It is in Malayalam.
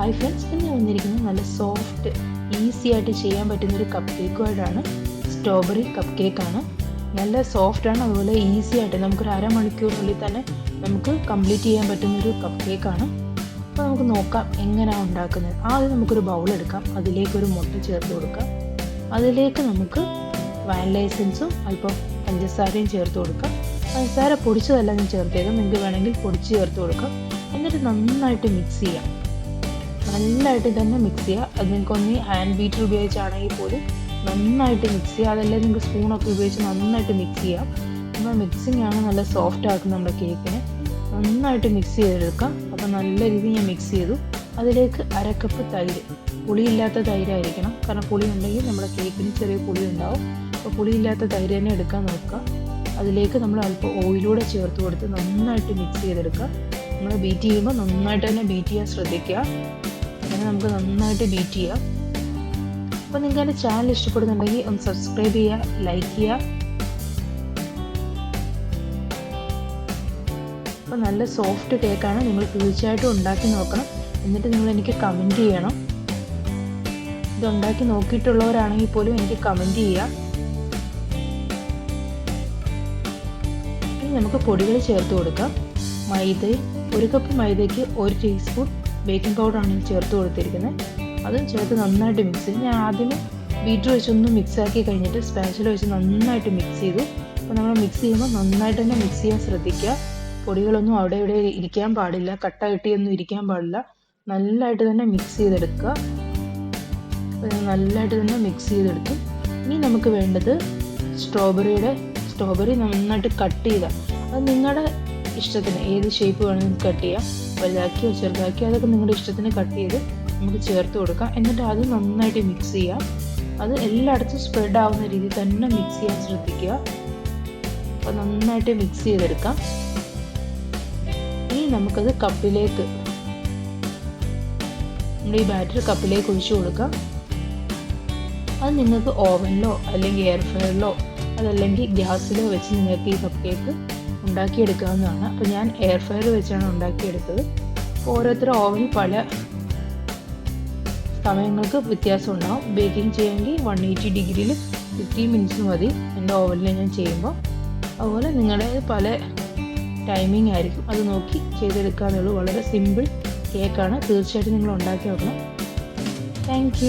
ഹായ് ഫ്രണ്ട്സ് ഇന്ന് വന്നിരിക്കുന്നത് നല്ല സോഫ്റ്റ് ഈസി ആയിട്ട് ചെയ്യാൻ പറ്റുന്ന ഒരു കപ്പ് കേക്കുമായിട്ടാണ് സ്ട്രോബെറി കപ്പ് കേക്കാണ് നല്ല സോഫ്റ്റാണ് അതുപോലെ ഈസി ആയിട്ട് നമുക്കൊരു അരമണിക്കൂറിനുള്ളിൽ തന്നെ നമുക്ക് കംപ്ലീറ്റ് ചെയ്യാൻ പറ്റുന്ന ഒരു കപ്പ് കേക്കാണ് അപ്പോൾ നമുക്ക് നോക്കാം എങ്ങനെയാണ് ഉണ്ടാക്കുന്നത്. ആദ്യം നമുക്കൊരു ബൗൾ എടുക്കാം. അതിലേക്ക് ഒരു മുട്ട ചേർത്ത് കൊടുക്കാം. അതിലേക്ക് നമുക്ക് വാനില എസൻസും അല്പം പഞ്ചസാരയും ചേർത്ത് കൊടുക്കാം. പഞ്ചസാര പൊടിച്ചതല്ല ഞാൻ ചേർത്തേക്കാം നിങ്ങൾക്ക് വേണമെങ്കിൽ പൊടിച്ച് ചേർത്ത് കൊടുക്കാം. എന്നിട്ട് നന്നായിട്ട് മിക്സ് ചെയ്യാം. നന്നായിട്ട് തന്നെ മിക്സ് ചെയ്യുക. അത് നിങ്ങൾക്ക് ഒന്ന് ഹാൻഡ് ബീറ്റർ ഉപയോഗിച്ചാണെങ്കിൽ പോലും നന്നായിട്ട് മിക്സ് ചെയ്യുക. അതല്ലേ നിങ്ങൾക്ക് സ്പൂണൊക്കെ ഉപയോഗിച്ച് നന്നായിട്ട് മിക്സ് ചെയ്യാം. അപ്പോൾ മിക്സിംഗ് ആണ് നല്ല സോഫ്റ്റ് ആക്കുന്നത് നമ്മുടെ കേക്കിന് നന്നായിട്ട് മിക്സ് ചെയ്തെടുക്കാം. അപ്പോൾ നല്ല രീതിയിൽ ഞാൻ മിക്സ് ചെയ്തു. അതിലേക്ക് അരക്കപ്പ് തൈര്. പുളിയില്ലാത്ത തൈരായിരിക്കണം കാരണം പുളി ഉണ്ടെങ്കിൽ നമ്മുടെ കേക്കിന് ചെറിയ പുളി ഉണ്ടാവും. അപ്പോൾ പുളിയില്ലാത്ത തൈര് തന്നെ എടുക്കാൻ നോക്കുക. അതിലേക്ക് നമ്മൾ അല്പം ഓയിലൂടെ ചേർത്ത് കൊടുത്ത് നന്നായിട്ട് മിക്സ് ചെയ്തെടുക്കുക. നമ്മൾ ബീറ്റ് ചെയ്യുമ്പോൾ നന്നായിട്ട് തന്നെ ബീറ്റ് ചെയ്യാൻ ശ്രദ്ധിക്കുക. അങ്ങനെ നമുക്ക് നന്നായിട്ട് ബീറ്റ് ചെയ്യാം. അപ്പോൾ നിങ്ങൾ എന്റെ ചാനൽ ഇഷ്ടപ്പെടുന്നുണ്ടെങ്കിൽ ഒന്ന് സബ്സ്ക്രൈബ് ചെയ്യുക ലൈക്ക് ചെയ്യുക. അപ്പോൾ നല്ല സോഫ്റ്റ് കേക്കാണ് നിങ്ങൾ തീർച്ചയായിട്ടും ഉണ്ടാക്കി നോക്കണം. എന്നിട്ട് നിങ്ങൾ എനിക്ക് കമന്റ് ചെയ്യണം. ഇത് ഉണ്ടാക്കി നോക്കിയിട്ടുള്ളവരാണെങ്കിൽ പോലും എനിക്ക് കമന്റ് ചെയ്യാം. ഇനി നമുക്ക് പൊടികൾ ചേർത്ത് കൊടുക്കാം. മൈദ ഒരു കപ്പ് മൈദയ്ക്ക് ഒരു ടീസ്പൂൺ ബേക്കിംഗ് പൗഡറാണ് ചേർത്ത് കൊടുത്തിരിക്കുന്നത്. അതും ചേർത്ത് നന്നായിട്ട് മിക്സ് ചെയ്ത് ഞാൻ ആദ്യം ബീറ്റർ വെച്ചൊന്ന് മിക്സാക്കി കഴിഞ്ഞിട്ട് സ്പാച്ചിൽ വെച്ച് നന്നായിട്ട് മിക്സ് ചെയ്തു. അപ്പോൾ നമ്മൾ മിക്സ് ചെയ്യുമ്പോൾ നന്നായിട്ട് തന്നെ മിക്സ് ചെയ്യാൻ ശ്രദ്ധിക്കുക. പൊടികളൊന്നും അവിടെ ഇവിടെ ഇരിക്കാൻ പാടില്ല കട്ട കെട്ടിയൊന്നും ഇരിക്കാൻ പാടില്ല. നല്ലതായിട്ട് തന്നെ മിക്സ് ചെയ്തെടുക്കുക. നല്ലതായിട്ട് തന്നെ മിക്സ് ചെയ്തെടുത്തു. ഇനി നമുക്ക് വേണ്ടത് സ്ട്രോബെറിയുടെ സ്ട്രോബെറി നന്നായിട്ട് കട്ട് ചെയ്യുക അത് നിങ്ങളുടെ ഇഷ്ടത്തിന് ഏത് ഷേപ്പ് വേണമെങ്കിൽ കട്ട് ചെയ്യാം. വലുതാക്കിയോ ചെറുതാക്കിയോ അതൊക്കെ നിങ്ങളുടെ ഇഷ്ടത്തിന് കട്ട് ചെയ്ത് നമുക്ക് ചേർത്ത് കൊടുക്കാം. എന്നിട്ട് അത് നന്നായിട്ട് മിക്സ് ചെയ്യാം അത് എല്ലായിടത്തും സ്പ്രെഡ് ആവുന്ന രീതിയിൽ തന്നെ മിക്സ് ചെയ്യാൻ ശ്രദ്ധിക്കുക. അപ്പോൾ നന്നായിട്ട് മിക്സ് ചെയ്തെടുക്കാം. ഇനി നമുക്കത് കപ്പിലേക്ക് നമ്മുടെ ഈ ബാറ്റർ കപ്പിലേക്ക് ഒഴിച്ചു കൊടുക്കാം. അത് നിങ്ങൾക്ക് ഓവനിലോ അല്ലെങ്കിൽ എയർ ഫ്രയറിലോ അതല്ലെങ്കിൽ ഗ്യാസിലോ വെച്ച് നിങ്ങൾക്ക് ഈ കപ്പ് കേക്ക് ഉണ്ടാക്കിയെടുക്കാവുന്നതാണ്. അപ്പോൾ ഞാൻ എയർ ഫ്രയർ വെച്ചാണ് ഉണ്ടാക്കിയെടുത്തത്. ഓരോരുത്തരും ഓവനിൽ പല സമയങ്ങൾക്ക് വ്യത്യാസം ഉണ്ടാവും ബേക്കിംഗ് ചെയ്യെങ്കിൽ വൺ എയ്റ്റി ഡിഗ്രിയിൽ ഫിഫ്റ്റി മിനിറ്റ്സ് മതി. എന്റെ ഓവനിൽ ഞാൻ ചെയ്യുമ്പോൾ. അതുപോലെ നിങ്ങളുടെ പല ടൈമിംഗ് ആയിരിക്കും. അത് നോക്കി ചെയ്തെടുക്കാന്നുള്ളൂ വളരെ സിമ്പിൾ കേക്കാണ് തീർച്ചയായിട്ടും നിങ്ങൾ ഉണ്ടാക്കി നോക്കണം. താങ്ക്